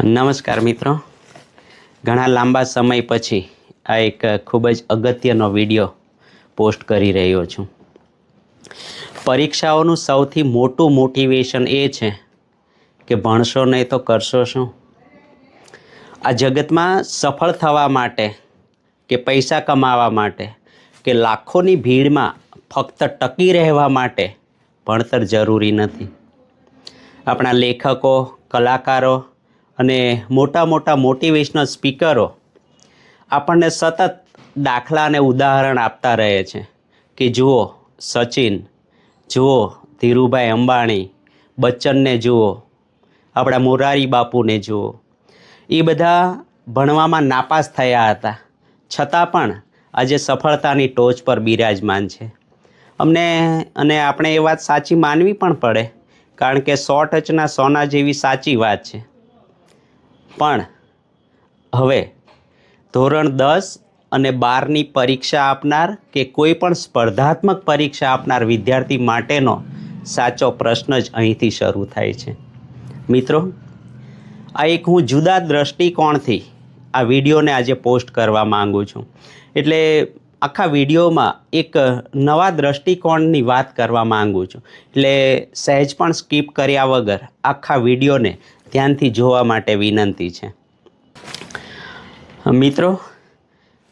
નમસ્કાર મિત્રો. ઘણા લાંબા સમય પછી આ એક ખૂબ જ અગત્યનો વીડિયો પોસ્ટ કરી રહ્યો છું. પરીક્ષાઓનું સૌથી મોટું મોટિવેશન એ છે કે ભણશો નહીં તો કરશો શું? આ જગતમાં સફળ થવા માટે કે પૈસા કમાવા માટે કે લાખોની ભીડમાં ફક્ત ટકી રહેવા માટે ભણતર જરૂરી નથી. આપણા લેખકો, કલાકારો અને મોટા મોટા મોટિવેશનલ સ્પીકરો આપણને સતત દાખલા અને ઉદાહરણ આપતા રહે છે કે જુઓ સચિન, જુઓ ધીરુભાઈ અંબાણી, બચ્ચનને જુઓ, આપણા મોરારી બાપુને જુઓ. એ બધા ભણવામાં નાપાસ થયા હતા. છતાં પણ આજે સફળતાની ટોચ પર બિરાજમાન છે. અમને અને આપણે એ વાત સાચી માનવી પણ પડે, કારણ કે સો ટચના સોના જેવી સાચી વાત છે. પણ હવે ધોરણ દસ અને બારની પરીક્ષા આપનાર કે કોઈ પણ સ્પર્ધાત્મક પરીક્ષા આપનાર વિદ્યાર્થી માટેનો સાચો પ્રશ્ન જ અહીંથી શરૂ થાય છે. મિત્રો, આ એક હું જુદા દ્રષ્ટિકોણથી આ વિડીયોને આજે પોસ્ટ કરવા માગું છું. એટલે આખા વિડીયોમાં એક નવા દ્રષ્ટિકોણની વાત કરવા માગું છું. એટલે સહેજ પણ સ્કીપ કર્યા વગર આખા વિડીયોને ધ્યાનથી જોવા માટે વિનંતી છે. મિત્રો,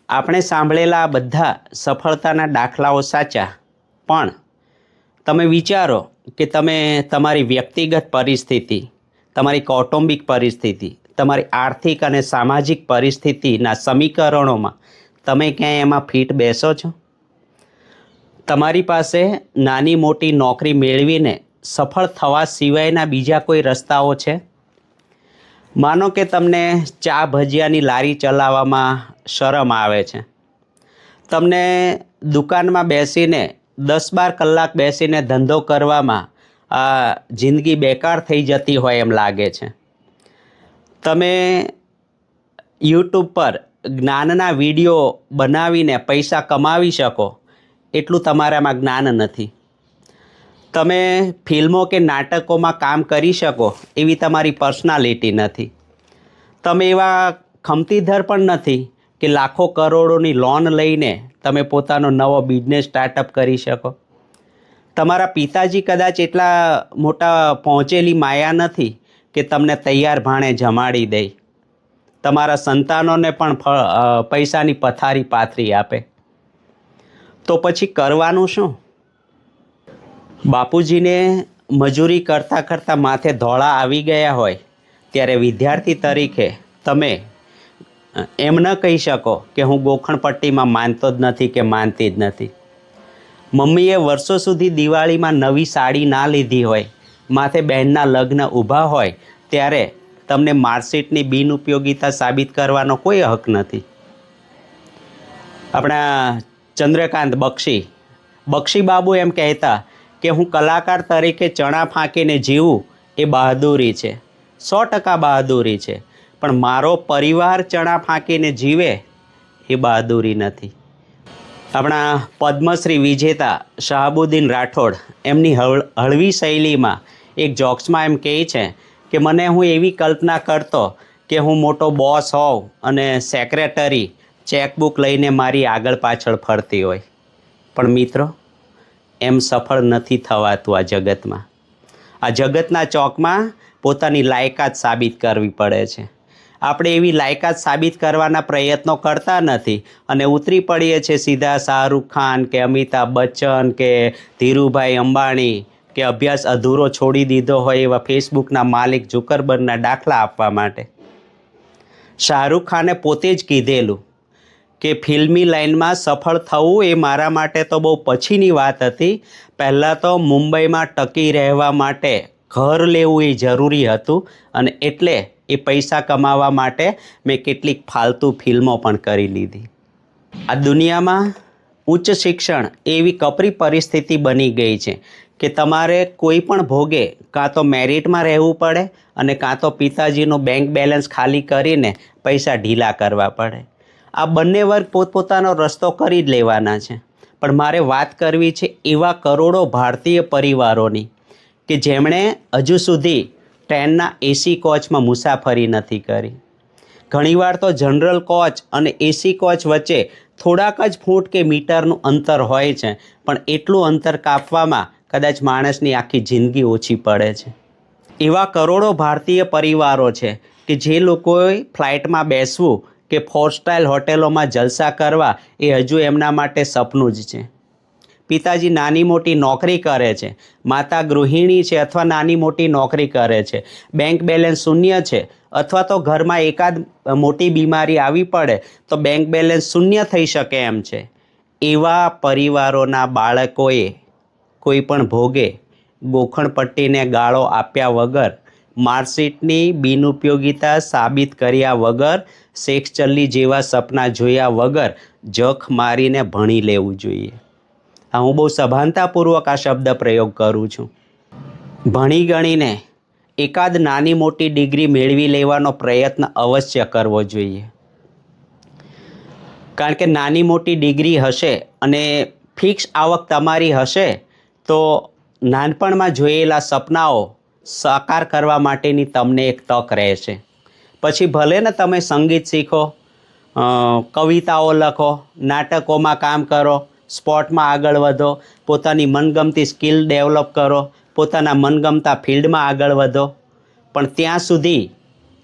આપણે સાંભળેલા બધા સફળતાના દાખલાઓ સાચા, પણ તમે વિચારો કે તમે તમારી વ્યક્તિગત પરિસ્થિતિ, તમારી કૌટુંબિક પરિસ્થિતિ, તમારી આર્થિક અને સામાજિક પરિસ્થિતિના સમીકરણોમાં તમે ક્યાંય એમાં ફિટ બેસો છો? તમારી પાસે નાની મોટી નોકરી મેળવીને સફળ થવા સિવાયના બીજા કોઈ રસ્તાઓ છે? માનો કે તમને ચા ભજીયાની લારી ચલાવવામાં શરમ આવે છે. તમને દુકાનમાં બેસીને દસ બાર કલાક બેસીને ધંધો કરવામાં, આ, જિંદગી બેકાર થઈ જતી હોય એમ લાગે છે. તમે યુટ્યુબ પર જ્ઞાનના વીડિયો બનાવીને પૈસા કમાવી શકો, એટલું તમારામાં જ્ઞાન નથી. તમે ફિલ્મો કે નાટકોમાં કામ કરી શકો, એવી તમારી પર્સનાલિટી નથી. તમે એવા ખમતીધર પણ નથી કે લાખો કરોડોની લોન લઈને તમે પોતાનો નવો બિઝનેસ સ્ટાર્ટઅપ કરી શકો. તમારા પિતાજી કદાચ એટલા મોટા પહોંચેલી માયા નથી કે તમને તૈયાર ભાણે જમાડી દે. તમારા સંતાનોને પણ પૈસાની પથારી પાથરી આપે. તો પછી કરવાનું શું? બાપુજીને મજૂરી કરતાં કરતાં માથે ધોળા આવી ગયા હોય, ત્યારે વિદ્યાર્થી તરીકે તમે એમ ન કહી શકો કે હું ગોખણપટ્ટીમાં માનતો જ નથી કે માનતી જ નથી. મમ્મીએ વર્ષો સુધી દિવાળીમાં નવી સાડી ના લીધી હોય, માથે બહેનના લગ્ન ઊભા હોય, ત્યારે તમને માર્કશીટની બિનઉપયોગિતા સાબિત કરવાનો કોઈ હક નથી. આપણા ચંદ્રકાંત બક્ષી બક્ષી બાબુ એમ કહેતા કે હું કલાકાર તરીકે ચણા ફાંકીને જીવું એ બહાદુરી છે. સો ટકા બહાદુરી છે. પણ મારો પરિવાર ચણા ફાંકીને જીવે એ બહાદુરી નથી. આપણા પદ્મશ્રી વિજેતા શાહબુદ્દીન રાઠોડ એમની હળ, હળવી શૈલીમાં એક જોક્સમાં એમ કહે છે કે, મને હું એવી કલ્પના કરતો કે હું મોટો બોસ હોઉં અને સેક્રેટરી ચેકબુક લઈને મારી આગળ પાછળ ફરતી હોય. પણ મિત્રો એમ સફળ નથી થવાતું આ જગતમાં. આ જગતના ચોકમાં પોતાની લાયકાત સાબિત કરવી પડે છે. આપણે એવી લાયકાત સાબિત કરવાના પ્રયત્નો કરતા નથી અને ઉતરી પડીએ છીએ સીધા શાહરૂખ ખાન કે અમિતાભ બચ્ચન કે ધીરુભાઈ અંબાણી કે અભ્યાસ અધૂરો છોડી દીધો હોય એવા ફેસબુકના માલિક ઝુકરબર્ગના દાખલા આપવા માટે. શાહરૂખ ખાને પોતે જ કીધેલું કે ફિલ્મી લાઇનમાં સફળ થવું એ મારા માટે તો બહુ પછીની વાત હતી. પહેલાં તો મુંબઈમાં ટકી રહેવા માટે ઘર લેવું એ જરૂરી હતું અને એટલે એ પૈસા કમાવા માટે મેં કેટલીક ફાલતુ ફિલ્મો પણ કરી લીધી. આ દુનિયામાં ઉચ્ચ શિક્ષણ એવી કપરી પરિસ્થિતિ બની ગઈ છે કે તમારે કોઈ પણ ભોગે કાં તો મેરિટમાં રહેવું પડે અને કાં તો પિતાજીનું બેંક બેલેન્સ ખાલી કરીને પૈસા ઢીલા કરવા પડે. આ બંને વર્ગ પોતપોતાનો રસ્તો કરી જ લેવાના છે. પણ મારે વાત કરવી છે એવા કરોડો ભારતીય પરિવારોની કે જેમણે હજુ સુધી ટ્રેનના એસી કોચમાં મુસાફરી નથી કરી. ઘણીવાર તો જનરલ કોચ અને એસી કોચ વચ્ચે થોડાક જ ફૂટ કે મીટરનું અંતર હોય છે, પણ એટલું અંતર કાપવામાં કદાચ માણસની આખી જિંદગી ઓછી પડે છે. એવા કરોડો ભારતીય પરિવારો છે કે જે લોકોએ ફ્લાઇટમાં બેસવું કે ફોર સ્ટાઇલ હોટેલોમાં જલસા કરવા એ હજુ એમના માટે સપનું જ છે. પિતાજી નાની મોટી નોકરી કરે છે, માતા ગૃહિણી છે અથવા નાની મોટી નોકરી કરે છે બેંક બેલેન્સ શૂન્ય છે અથવા તો ઘરમાં એકાદ મોટી બીમારી આવી પડે તો બેંક બેલેન્સ શૂન્ય થઈ શકે એમ છે. એવા પરિવારોના બાળકોએ કોઈ પણ ભોગે ગોખણપટ્ટીને ગાળો આપ્યા વગર માર્કશીટની બિનઉપયોગિતા સાબિત કર્યા વગર શેખ ચલ્લી જેવા સપના જોયા વગર જખ મારીને ભણી લેવું જોઈએ. આ હું બહુ સભાનતાપૂર્વક આ શબ્દ પ્રયોગ કરું છું. ભણી ગણીને એકાદ નાની મોટી ડિગ્રી મેળવી લેવાનો પ્રયત્ન અવશ્ય કરવો જોઈએ. કારણ કે નાની મોટી ડિગ્રી હશે અને ફિક્સ આવક તમારી હશે, તો નાનપણમાં જોયેલા સપનાઓ સાકાર કરવા માટેની તમને એક તક રહેશે. પછી ભલે ને તમે સંગીત શીખો કવિતાઓ લખો, નાટકોમાં કામ કરો, સ્પોર્ટમાં આગળ વધો, પોતાની મનગમતી સ્કિલ ડેવલપ કરો, પોતાના મનગમતા ફિલ્ડમાં આગળ વધો, પણ ત્યાં સુધી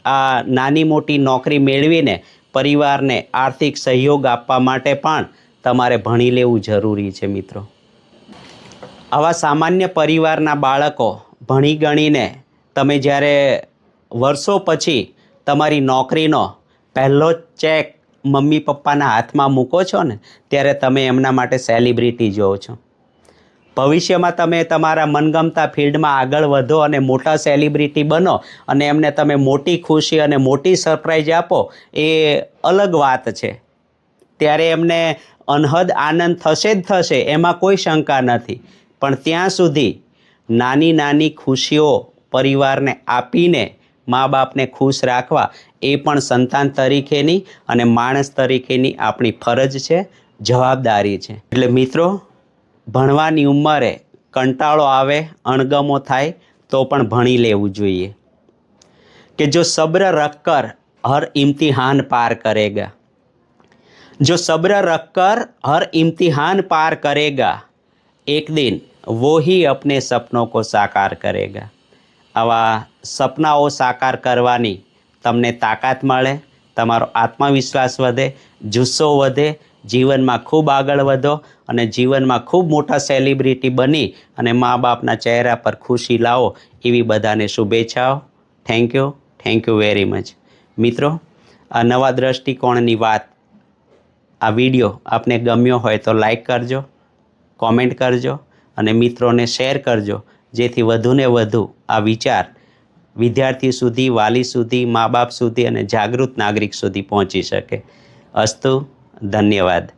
આ નાની મોટી નોકરી મેળવીને પરિવારને આર્થિક સહયોગ આપવા માટે પણ તમારે ભણી લેવું જરૂરી છે મિત્રો. આવા સામાન્ય પરિવારના બાળકો ભણી ગણીને તમે જ્યારે વર્ષો પછી તમારી નોકરીનો પહેલો ચેક મમ્મી પપ્પાના હાથમાં મૂકો છો ને, ત્યારે તમે એમના માટે સેલિબ્રિટી જોવો છો. ભવિષ્યમાં તમે તમારા મનગમતા ફિલ્ડમાં આગળ વધો અને મોટા સેલિબ્રિટી બનો અને એમને તમે મોટી ખુશી અને મોટી સરપ્રાઈઝ આપો, એ અલગ વાત છે. ત્યારે એમને અનહદ આનંદ થશે જ થશે, એમાં કોઈ શંકા નથી. પણ ત્યાં સુધી નાની નાની ખુશીઓ પરિવારને આપીને મા બાપને ખુશ રાખવા એ પણ સંતાન તરીકેની અને માણસ તરીકેની આપણી ફરજ છે, જવાબદારી છે. એટલે મિત્રો, ભણવાની ઉંમરે કંટાળો આવે, અણગમો થાય, તો પણ ભણી લેવું જોઈએ. કે જો સબ્ર રક્કર હર ઇમ્તિહાન પાર કરેગા. જો સબ્ર રખકર હર ઇમ્તિહાન પાર કરેગા एक दिन वो ही अपने सपनों को साकार करेगा આવા સપનાઓ સાકાર કરવાની તમને તાકાત મળે તમારો આત્મવિશ્વાસ વધે જુસ્સો વધે જીવનમાં ખૂબ આગળ વધો અને જીવનમાં ખૂબ મોટા સેલિબ્રિટી બની અને મા બાપના ચહેરા પર ખુશી લાવો એવી બધાને શુભેચ્છાઓ thank you thank you very much મિત્રો આ નવા દ્રષ્ટિકોણની વાત આ વિડીયો આપને ગમ્યો હોય તો લાઈક કરજો કોમેન્ટ કરજો અને મિત્રોને શેર કરજો. જેથી વધુને વધુ આ વિચાર વિદ્યાર્થી સુધી, વાલી સુધી, મા બાપ સુધી અને જાગૃત નાગરિક સુધી પહોંચી શકે. અસ્તુ, ધન્યવાદ.